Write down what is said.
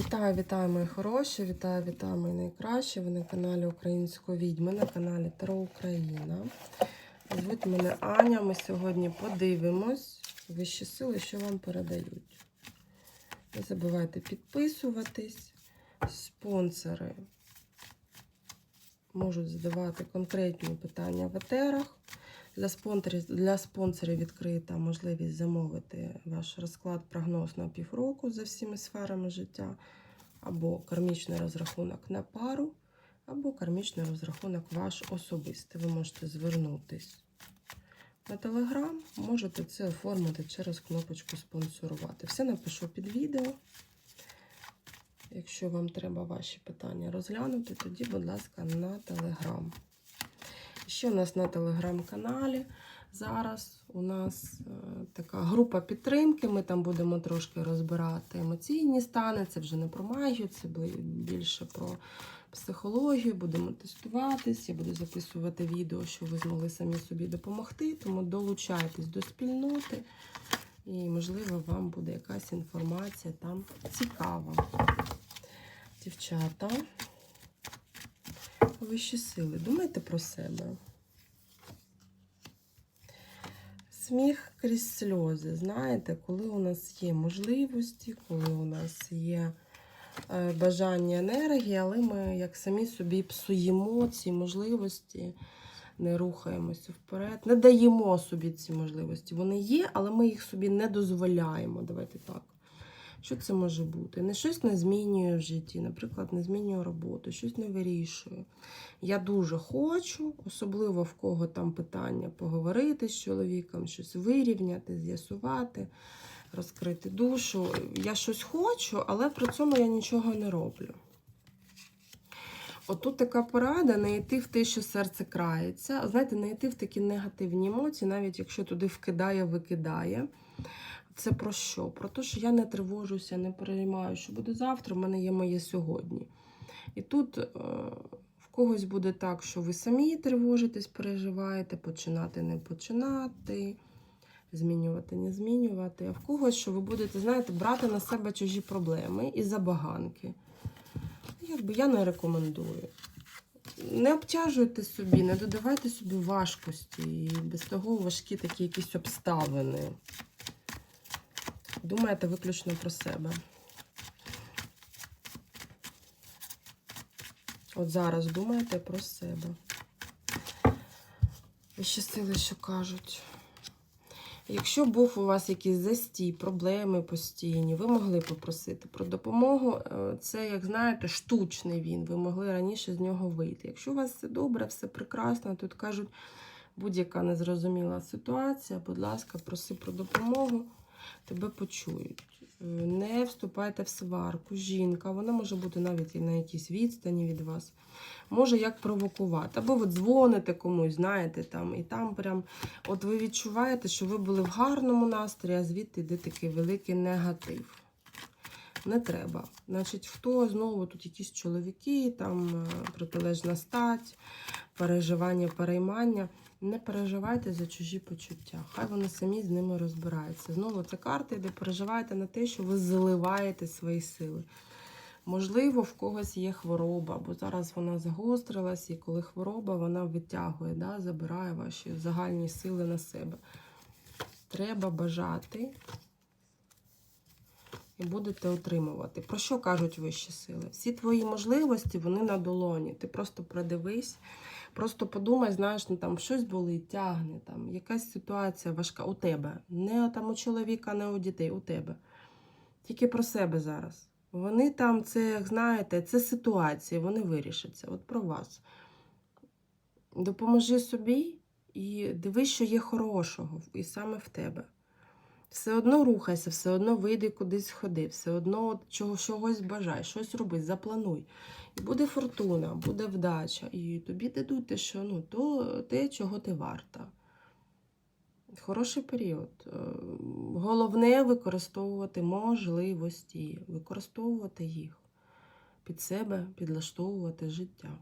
Вітаю, вітаю, мої хороші, вітаю, вітаю, мої найкращі. Ви на каналі Української відьми, на каналі Таро Україна. Звуть мене Аня. Ми сьогодні подивимось вищі сили, що вам передають. Не забувайте підписуватись. Спонсори можуть задавати конкретні питання в етерах. Для спонсорів, для спонсорів відкрита можливість замовити ваш розклад прогноз на півроку за всіми сферами життя, або кармічний розрахунок на пару, або кармічний розрахунок ваш особистий. Ви можете звернутись на Телеграм, можете це оформити через кнопочку спонсорувати. Все напишу під відео. Якщо вам треба ваші питання розглянути, тоді, будь ласка, на Телеграм. Ще у нас на телеграм-каналі зараз у нас е, така група підтримки. Ми там будемо трошки розбирати емоційні стани. Це вже не про магію, це більше про психологію. Будемо тестуватись. Я буду записувати відео, що ви змогли самі собі допомогти. Тому долучайтесь до спільноти, і, можливо, вам буде якась інформація там цікава. Дівчата. Вищі сили. Думайте про себе. Сміх крізь сльози. Знаєте, коли у нас є можливості, коли у нас є е, бажання енергії, але ми як самі собі псуємо ці можливості, не рухаємося вперед, не даємо собі ці можливості. Вони є, але ми їх собі не дозволяємо. Давайте так. Що це може бути? Не щось не змінює в житті, наприклад, не змінює роботу, щось не вирішує. Я дуже хочу, особливо в кого там питання поговорити з чоловіком, щось вирівняти, з'ясувати, розкрити душу. Я щось хочу, але при цьому я нічого не роблю. Отут така порада не йти в те, що серце крається. Знаєте, не йти в такі негативні емоції, навіть якщо туди вкидає, викидає. Це про що? Про те, що я не тривожуся, не переймаю, що буде завтра, в мене є моє сьогодні. І тут е, в когось буде так, що ви самі тривожитесь, переживаєте, починати не починати, змінювати, не змінювати. А в когось, що ви будете, знаєте, брати на себе чужі проблеми і забаганки. Якби я не рекомендую. Не обтяжуйте собі, не додавайте собі важкості, і без того важкі такі якісь обставини. Думаєте виключно про себе. От зараз думаєте про себе. І ще сили, що кажуть. Якщо був у вас якийсь застій, проблеми постійні, ви могли попросити про допомогу. Е, це, як знаєте, штучний він. Ви могли раніше з нього вийти. Якщо у вас все добре, все прекрасно, тут кажуть, будь-яка незрозуміла ситуація, будь ласка, проси про допомогу тебе почують. Е, не вступайте в сварку. Жінка, вона може бути навіть і на якійсь відстані від вас. Може як провокувати. Або ви дзвоните комусь, знаєте, там, і там прям от ви відчуваєте, що ви були в гарному настрої, а звідти йде такий великий негатив. Не треба. Значить, хто знову тут якісь чоловіки, там е, протилежна стать, переживання, переймання. Не переживайте за чужі почуття. Хай вони самі з ними розбираються. Знову це карти, де переживаєте на те, що ви заливаєте свої сили. Можливо, в когось є хвороба, бо зараз вона загострилась, і коли хвороба, вона витягує, да, забирає ваші загальні сили на себе. Треба бажати і будете отримувати. Про що кажуть вищі сили? Всі твої можливості, вони на долоні. Ти просто придивись. Просто подумай, знаєш, ну там щось болить, тягне, там якась ситуація важка у тебе. Не там у чоловіка, не у дітей, у тебе. Тільки про себе зараз. Вони там, це, знаєте, це ситуації, вони вирішаться. От про вас. Допоможи собі і дивись, що є хорошого, і саме в тебе. Все одно рухайся, все одно вийди кудись ходи, все одно чого, чогось бажай, щось роби, заплануй. І буде фортуна, буде вдача. І тобі дадуть те, що ну, то те, чого ти варта. Хороший період. Е, головне використовувати можливості, використовувати їх під себе, підлаштовувати життя.